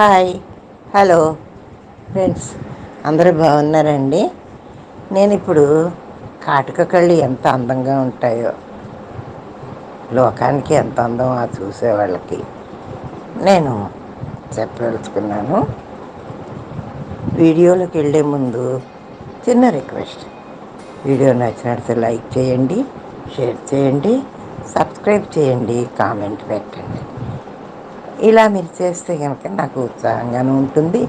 Hi. Hello. Friends అందరూ బాగున్నారండి? నేను ఇప్పుడు కాటుక కళ్ళు ఎంత అందంగా ఉంటాయో లోకానికి ఎంత అందం ఆ చూసే వాళ్ళకి నేను చెప్పదలుచుకున్నాను. వీడియోలోకి వెళ్ళే ముందు చిన్న రిక్వెస్ట్. వీడియో నచ్చినట్లయితే లైక్ చేయండి షేర్ చేయండి సబ్స్క్రైబ్ చేయండి కామెంట్ పెట్టండి. ఇలా మీరు చేస్తే కనుక నాకు ఉత్సాహంగానే ఉంటుంది.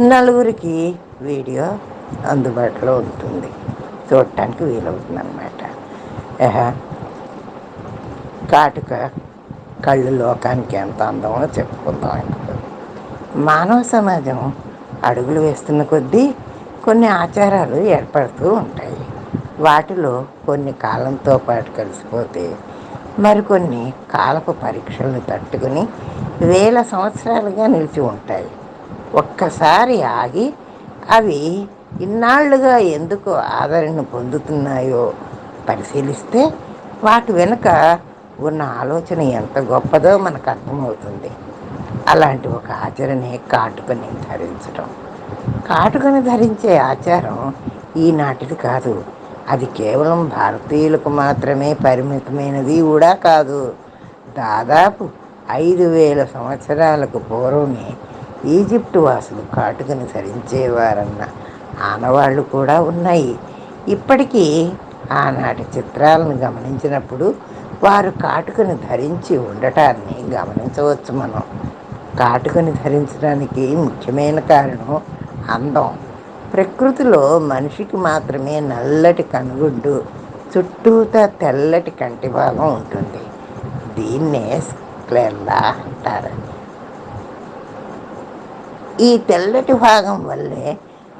నలుగురికి వీడియో అందుబాటులో ఉంటుంది. చూడటానికి వీలవుతుంది అనమాట కాటుక కళ్ళు లోకానికి ఎంత అందమో చెప్పుకుందాం ఇప్పుడు. మానవ సమాజం అడుగులు వేస్తున్న కొద్దీ కొన్ని ఆచారాలు ఏర్పడుతూ ఉంటాయి. వాటిలో కొన్ని కాలంతో పాటు కలిసిపోతే మరికొన్ని కాలపు పరీక్షలను తట్టుకుని వేల సంవత్సరాలుగా నిలిచి ఉంటాయి. ఒక్కసారి ఆగి అవి ఇన్నాళ్ళుగా ఎందుకు ఆదరణ పొందుతున్నాయో పరిశీలిస్తే వాటి వెనుక ఉన్న ఆలోచన ఎంత గొప్పదో మనకు అర్థమవుతుంది. అలాంటి ఒక ఆచరణే కాటుకని ధరించడం కాటుకని ధరించే ఆచారం ఈనాటిది కాదు. అది కేవలం భారతీయులకు మాత్రమే పరిమితమైనది కూడా కాదు. దాదాపు ఐదు వేల సంవత్సరాలకు పూర్వమే ఈజిప్టు వాసులు కాటుకుని ధరించేవారన్న ఆనవాళ్ళు కూడా ఉన్నాయి. ఇప్పటికీ ఆనాటి చిత్రాలను గమనించినప్పుడు వారు కాటుకను ధరించి ఉండటాన్ని గమనించవచ్చు మనం. కాటుకని ధరించడానికి ముఖ్యమైన కారణం అందం. ప్రకృతిలో మనిషికి మాత్రమే నల్లటి కనుగుడ్డు చుట్టూతా తెల్లటి కంటి భాగం ఉంటుంది. దీన్నే స్క్లెల్లా అంటారని ఈ తెల్లటి భాగం వల్లే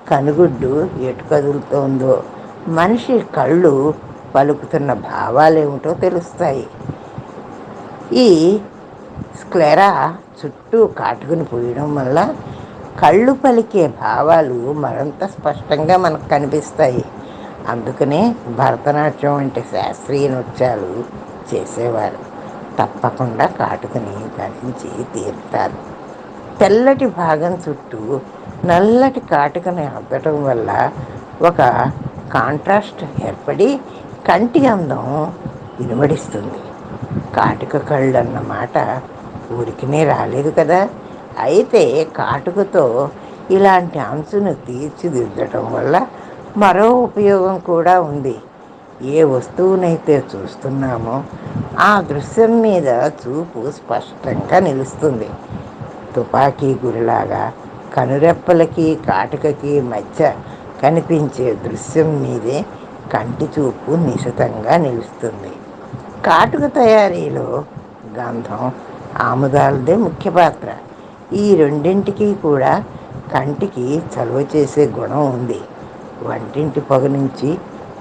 కనుగుడ్డు ఎటు కదులుతోందో మనిషి కళ్ళు పలుకుతున్న భావాలేమిటో తెలుస్తాయి. ఈ స్క్లెరా చుట్టూ కాటుకుని పోయడం వల్ల కళ్ళు పలికే భావాలు మరింత స్పష్టంగా మనకు కనిపిస్తాయి. అందుకనే భరతనాట్యం వంటి శాస్త్రీయ నృత్యాలు చేసేవారు. తప్పకుండా కాటుకని ధరించి తీరుతారు. తెల్లటి భాగం చుట్టూ నల్లటి కాటుకని అద్దటం వల్ల ఒక కాంట్రాస్ట్ ఏర్పడి కంటి అందం వినబడిస్తుంది కాటుక కళ్ళు అన్నమాట ఊరికినే రాలేదు కదా. అయితే కాటుకతో ఇలాంటి అంచును తీర్చిదిద్దటం వల్ల మరో ఉపయోగం కూడా ఉంది. ఏ వస్తువునైతే చూస్తున్నామో ఆ దృశ్యం మీద చూపు స్పష్టంగా నిలుస్తుంది. తుపాకీ గురిలాగా కనురెప్పలకి కాటుకకి మధ్య కనిపించే దృశ్యం మీదే కంటి చూపు నిశితంగా నిలుస్తుంది. కాటుక తయారీలో గంధం ఆముదాలదే ముఖ్య పాత్ర. ఈ రెండింటికి కూడా కంటికి చలువ చేసే గుణం ఉంది. వంటింటి పొగ నుంచి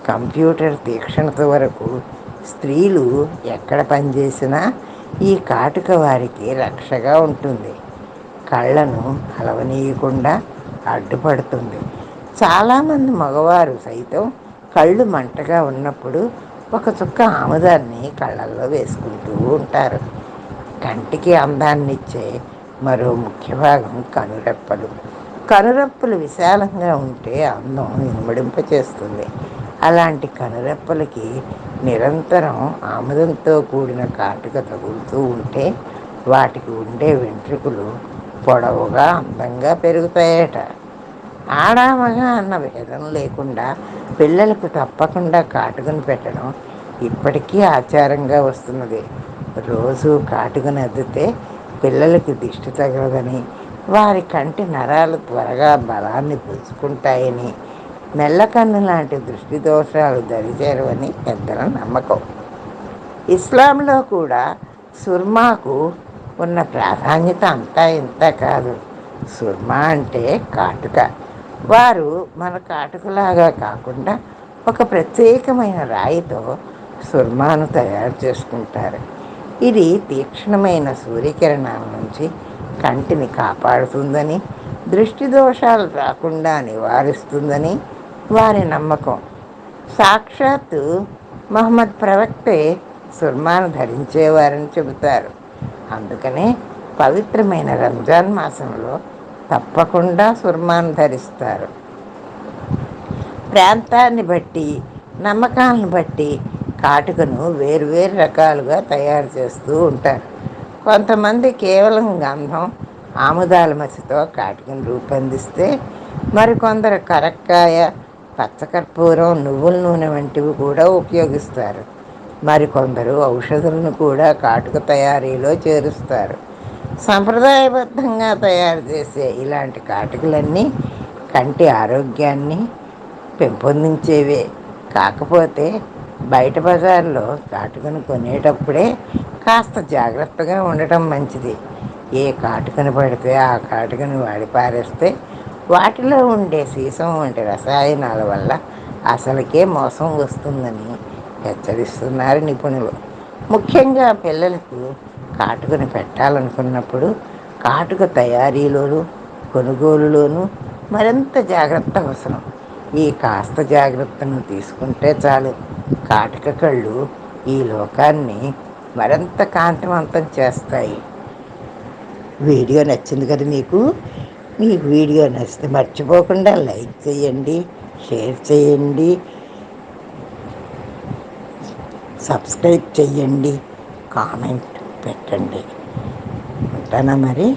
కంప్యూటర్ తీక్షణత వరకు స్త్రీలు ఎక్కడ పనిచేసినా ఈ కాటుక వారికి రక్షగా ఉంటుంది. కళ్ళను అలవనీయకుండా అడ్డుపడుతుంది. చాలామంది మగవారు సైతం కళ్ళు మంటగా ఉన్నప్పుడు ఒక చుక్క ఆముదాన్ని కళ్ళల్లో వేసుకుంటూ ఉంటారు. కంటికి అందాన్నిచ్చే మరో ముఖ్య భాగం కనురెప్పలు. కనురెప్పలు విశాలంగా ఉంటే అందం ఇనుమడింపచేస్తుంది. అలాంటి కనురెప్పలకి నిరంతరం ఆముదంతో కూడిన కాటుక తగులుతూ ఉంటే వాటికి ఉండే వెంట్రుకలు పొడవుగా అందంగా పెరుగుతాయట. ఆడామగ అన్న భేదం లేకుండా పిల్లలకు తప్పకుండా కాటుకను పెట్టడం ఇప్పటికీ ఆచారంగా వస్తున్నది. రోజు కాటుకను అద్దితే పిల్లలకి దిష్టి తగలదని వారి కంటి నరాలు త్వరగా బలాన్ని పుంజుకుంటాయని మెల్లకన్ను లాంటి దృష్టి దోషాలు దరిచేరవని పెద్దల నమ్మకం. ఇస్లాంలో కూడా సుర్మాకు ఉన్న ప్రాధాన్యత అంతా ఇంత కాదు. సుర్మా అంటే కాటుక. వారు మన కాటుకలాగా కాకుండా ఒక ప్రత్యేకమైన రాయితో సుర్మాను తయారు చేసుకుంటారు. ఇది తీక్షణమైన సూర్యకిరణాల నుంచి కంటిని కాపాడుతుందని దృష్టి దోషాలు రాకుండా నివారిస్తుందని వారి నమ్మకం. సాక్షాత్తు మహమ్మద్ ప్రవక్తే సుర్మాను ధరించేవారని చెబుతారు. అందుకనే పవిత్రమైన రంజాన్ మాసంలో తప్పకుండా సుర్మాను ధరిస్తారు. ప్రాంతాన్ని బట్టి నమ్మకాలను బట్టి కాటుకను వేరువేరు రకాలుగా తయారు చేస్తూ ఉంటారు. కొంతమంది కేవలం గంధం ఆముదాల మసితో కాటుకను రూపొందిస్తే మరికొందరు కరక్కాయ పచ్చకర్పూరం నువ్వుల నూనె వంటివి కూడా ఉపయోగిస్తారు. మరికొందరు ఔషధులను కూడా కాటుక తయారీలో చేరుస్తారు. సంప్రదాయబద్ధంగా తయారు చేసే ఇలాంటి కాటుకలన్నీ కంటి ఆరోగ్యాన్ని పెంపొందించేవే. కాకపోతే బయట బజార్లో కాటుకను కొనేటప్పుడే కాస్త జాగ్రత్తగా ఉండటం మంచిది. ఏ కాటుకను పడితే ఆ కాటుకను వాడి పారేస్తే వాటిలో ఉండే సీసం వంటి రసాయనాల వల్ల అసలుకే మోసం వస్తుందని హెచ్చరిస్తున్నారు నిపుణులు. ముఖ్యంగా పిల్లలకు కాటుకను పెట్టాలనుకున్నప్పుడు కాటుక తయారీలోనూ కొనుగోలులోనూ మరింత జాగ్రత్త అవసరం. ఈ కాస్త జాగ్రత్తను తీసుకుంటే చాలు. కాటుక కళ్ళు ఈ లోకాన్ని మరింత కాంతివంతం చేస్తాయి. వీడియో నచ్చింది కదా మీకు మీకు వీడియో నచ్చితే మర్చిపోకుండా లైక్ చేయండి షేర్ చేయండి సబ్స్క్రైబ్ చేయండి కామెంట్ పెట్టండి. ఉంటానా మరి?